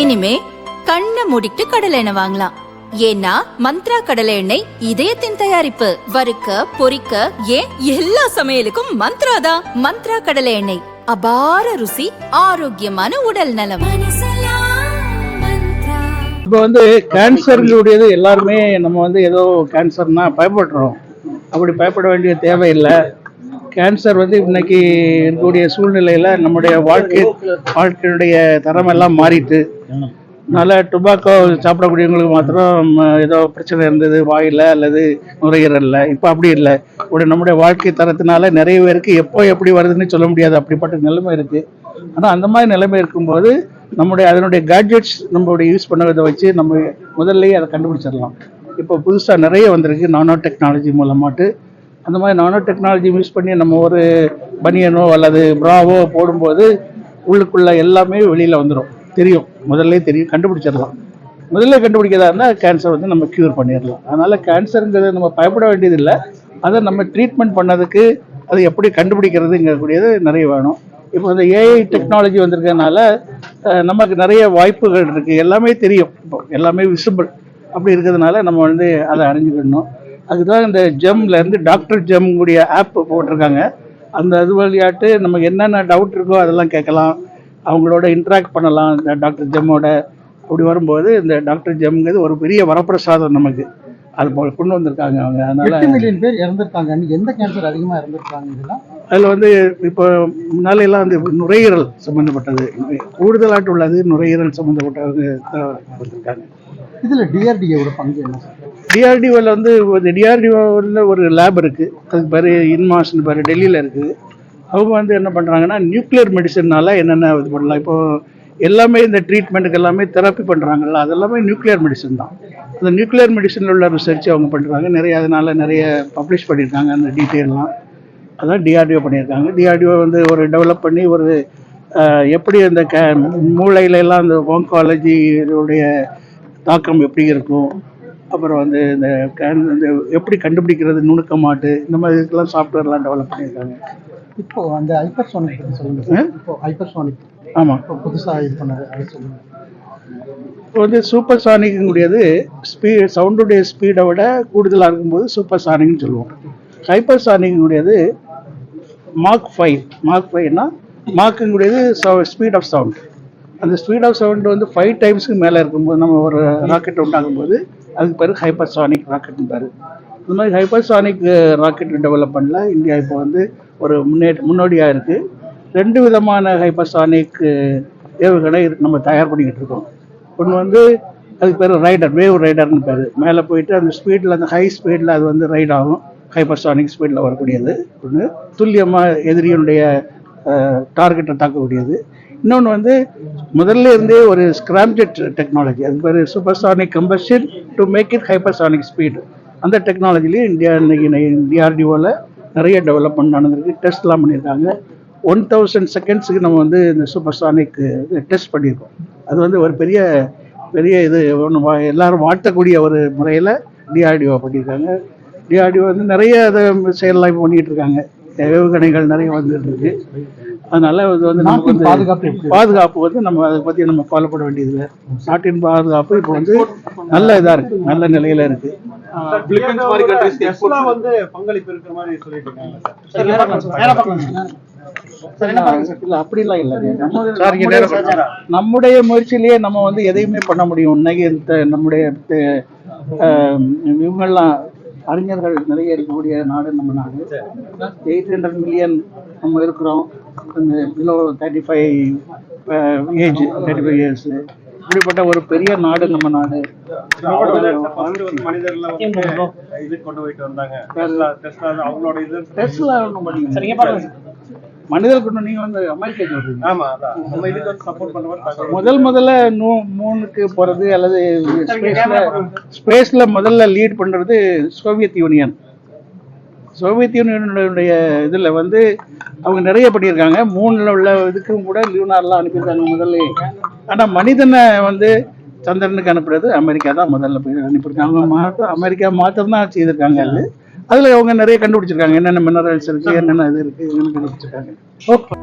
இனிமே கண்ணை மூடிட்டு கடலை எண்ணெய் வாங்கலாம். ஏன்னா மந்த்ரா கடலை எண்ணெய் இதயத்தின் தயாரிப்பு. வறுக்க பொரிக்க ஏன் எல்லா சமையலுக்கும் மந்த்ரா தான். மந்த்ரா கடலை எண்ணெய். அபார ருசி ஆரோக்கியமான உடல் நலம். இப்போ வந்து கேன்சருடையது எல்லாருமே நம்ம வந்து ஏதோ கேன்சர்னா பயப்படுறோம். அப்படி பயப்பட வேண்டிய தேவையில்லை. கேன்சர் வந்து இன்னைக்கு இருக்கக்கூடிய சூழ்நிலையில் நம்முடைய வாழ்க்கை வாழ்க்கையுடைய தரம் எல்லாம் மாறிட்டு அதனால் டுபாக்கோ சாப்பிடக்கூடியவங்களுக்கு மாத்திரம் ஏதோ பிரச்சனை இருந்தது வாயில் அல்லது நுரையீரலில். இப்போ அப்படி இல்லை. இப்படி நம்முடைய வாழ்க்கை தரத்தினால நிறைய பேருக்கு எப்போ எப்படி வருதுன்னு சொல்ல முடியாது. அப்படிப்பட்ட நிலைமை இருக்குது ஆனால் அந்த மாதிரி நிலைமை இருக்கும்போது நம்முடைய அதனுடைய கேட்ஜெட்ஸ் நம்மளுடைய யூஸ் பண்ணதை வச்சு நம்ம முதல்லயே அதை கண்டுபிடிச்சிடலாம். இப்போ புதுசாக நிறைய வந்திருக்கு நானோ டெக்னாலஜி மூலமாட்டு. அந்த மாதிரி நானோ டெக்னாலஜி யூஸ் பண்ணி நம்ம ஒரு பனியனோ அல்லது ப்ராவோ போடும்போது உள்ளுக்குள்ள எல்லாமே வெளியில் வந்துடும் தெரியும். முதல்ல தெரியும். கண்டுபிடிச்சிடலாம். முதல்ல கண்டுபிடிக்கிறதா இருந்தால் கேன்சர் வந்து நம்ம க்யூர் பண்ணிடலாம். அதனால் கேன்சருங்கிறது நம்ம பயப்பட வேண்டியதில்லை. அதை நம்ம ட்ரீட்மெண்ட் பண்ணதுக்கு அது எப்படி கண்டுபிடிக்கிறதுங்கக்கூடியது நிறைய வேணும். இப்போ இந்த ஏஐ டெக்னாலஜி வந்திருக்கனால நமக்கு நிறைய வாய்ப்புகள் இருக்குது எல்லாமே தெரியும். இப்போ எல்லாமே விசிபிள் அப்படி இருக்கிறதுனால நம்ம வந்து அதை அறிஞ்சுக்கணும். அதுதான் இந்த ஜெம்ல இருந்து டாக்டர் ஜெம் கூடிய ஆப் போட்டிருக்காங்க. அந்த இது வழியாட்டு நமக்கு என்னென்ன டவுட் இருக்கோ அதெல்லாம் கேட்கலாம். அவங்களோட இன்ட்ராக்ட் பண்ணலாம். இந்த டாக்டர் ஜெம்மோட அப்படி வரும்போது இந்த டாக்டர் ஜெம்ங்கிறது ஒரு பெரிய வரப்பிரசாதம் நமக்கு. அது போல கொண்டு வந்திருக்காங்க அவங்க. அதனால மில்லியன் பேர் இறந்திருக்காங்க. எந்த கேன்சர் அதிகமா இறந்திருக்காங்க இதெல்லாம்? அதில் வந்து இப்போ முன்னால எல்லாம் வந்து நுரையீரல் சம்மந்தப்பட்டது கூடுதலாட்டு உள்ளது நுரையீரல் சம்மந்தப்பட்டவங்க வந்திருக்காங்க இதுல டிஆர்டிஏவோட பங்கு என்ன? சார் டிஆர்டிஓவில் வந்து டிஆர்டிஓவில் ஒரு லேப் இருக்குது அதுக்கு பேர் இன்மாஸ்னு பேர் டெல்லியில் இருக்குது அவங்க வந்து என்ன பண்ணுறாங்கன்னா நியூக்ளியர் மெடிசன்னால என்னென்ன இது பண்ணலாம். இப்போது எல்லாமே இந்த ட்ரீட்மெண்ட்டுக்கு எல்லாமே தெரப்பி பண்ணுறாங்கல்ல அது எல்லாமே நியூக்ளியர் மெடிசன் தான். அந்த நியூக்ளியர் மெடிசனில் உள்ள ரிசர்ச் அவங்க பண்ணுறாங்க நிறைய அதனால் நிறைய பப்ளிஷ் பண்ணியிருக்காங்க அந்த டீட்டெயிலாம் அதான் டிஆர்டிஓ பண்ணியிருக்காங்க. டிஆர்டிஓ வந்து ஒரு டெவலப் பண்ணி ஒரு எப்படி அந்த க மூளையிலெல்லாம் அந்த ஓங்காலஜி இதோடைய தாக்கம் எப்படி இருக்கும்? அப்புறம் வந்து இந்த கேன் இந்த எப்படி கண்டுபிடிக்கிறது நுணுக்கமாட்டு இந்த மாதிரி இதுக்கெல்லாம் சாஃப்ட்வேர்லாம் டெவலப் பண்ணியிருக்காங்க. இப்போ அந்த ஹைப்பர்சோனிக் பத்தி சொல்லுங்க இப்போ ஹைப்பர்சோனிக் ஆமாம் இப்போ புதுசா இது பண்ணது அது சொல்லுங்க. இப்போ வந்து சூப்பர் சானிக்ங்கிறது ஸ்பீ சவுண்டுடைய ஸ்பீடை விட கூடுதலாக இருக்கும்போது சூப்பர் சானிக்னு சொல்லுவோம் ஹைப்பர் சானிக்னுடையது மார்க் ஃபைவ் மார்க் ஃபைவ்னா மார்க்குங்கிறது ஸ்பீட் ஆஃப் சவுண்ட் அந்த ஸ்பீட் ஆஃப் சவுண்ட் வந்து ஃபைவ் டைம்ஸ்க்கு மேலே இருக்கும்போது நம்ம ஒரு ராக்கெட் உண்டாகும்போது அதுக்கு பேர் ஹைப்பர்சானிக் ராக்கெட்னு பேர். இந்த மாதிரி ஹைப்பர்சானிக் ராக்கெட் டெவலப்மெண்ட்டில் இந்தியா இப்போ வந்து ஒரு முன்னே முன்னோடியாக இருக்குது ரெண்டு விதமான ஹைப்பர்சானிக் uh, ஏவுகணை நம்ம தயார் பண்ணிக்கிட்டு இருக்கோம். ஒன்று வந்து அதுக்கு பேர் ரைடர் வேவ் ரைடர்னு பேர். மேலே போயிட்டு அந்த ஸ்பீடில் அந்த ஹை ஸ்பீடில் அது வந்து ரைட் ஆகும். ஹைப்பர்சானிக் ஸ்பீடில் வரக்கூடியது. ஒன்று துல்லியமாக எதிரியினுடைய uh, டார்கெட்டை தாக்கக்கூடியது. இன்னொன்று வந்து முதல்ல இருந்தே ஒரு ஸ்கிராம்ஜெட் டெக்னாலஜி அது பேர் supersonic combustion to make it hypersonic speed அந்த டெக்னாலஜிலையும் இந்தியா இன்னைக்கு டிஆர்டிஓவில் நிறைய டெவலப்மெண்ட் நடந்திருக்கு டெஸ்ட்லாம் பண்ணியிருக்காங்க. ஒன் தௌசண்ட் செகண்ட்ஸுக்கு நம்ம வந்து இந்த சூப்பர்சானிக் டெஸ்ட் பண்ணியிருக்கோம். அது வந்து ஒரு பெரிய பெரிய இது ஒன்று வா எல்லாரும் வாட்டக்கூடிய ஒரு முறையில் டிஆர்டிஓ பண்ணியிருக்காங்க. டிஆர்டிஓ வந்து நிறைய அதை செயல்லாம் பண்ணிகிட்டு இருக்காங்க. ஏவுகணைகள் நிறைய வந்துட்டு இருக்கு. அதனால இது வந்து நமக்கு வந்து பாதுகாப்பு பாதுகாப்பு வந்து நம்ம அதை பற்றி நம்ம கவலைப்பட வேண்டியதில்லை. நாட்டின் பாதுகாப்பு இப்போ வந்து நல்ல இதாக இருக்குது நல்ல நிலையில் இருக்குது டெஸ்லா வந்து பங்களிப்பு இருக்கிற மாதிரி இல்ல அப்படிலாம் நம்ம நம்முடைய- முயற்சியிலேயே நம்ம வந்து எதையுமே பண்ண முடியும். இன்னைக்கு இந்த நம்முடைய இவங்கெல்லாம் அறிஞர்கள் நிறைய இருக்கக்கூடிய நாடு நம்ம நாடு. எயிட் ஹண்ட்ரட் மில்லியன் நம்ம இருக்கிறோம். Below thirty five age thirty five years இப்படிப்பட்ட ஒரு பெரிய நாடு நம்ம நாடு. மனிதர் கொண்டு நீங்க வந்து அமெரிக்கா சொல்றீங்க. முதல் முதல்ல நூ மூணுக்கு போறது அல்லது ஸ்பேஸ்ல ஸ்பேஸ்ல முதல்ல லீட் பண்றது சோவியத் யூனியன் சோவியத் யூனியனுடைய இதில் வந்து அவங்க நிறைய பண்ணியிருக்காங்க. மூணில் உள்ள இதுக்கும் கூட லியூனார்லாம் அனுப்பியிருக்காங்க முதல்ல. ஆனால் மனிதனை வந்து சந்திரனுக்கு அனுப்புறது அமெரிக்கா தான் முதல்ல போய் அனுப்பியிருக்காங்க. அவங்க மாற்றம் அமெரிக்கா மாற்றம் தான் செய்திருக்காங்க அது. அதில் அவங்க நிறைய கண்டுபிடிச்சிருக்காங்க. என்னென்ன மினரல்ஸ் இருக்குது என்னென்ன இது இருக்குது என்னென்ன கண்டுபிடிச்சிருக்காங்க. ஓகே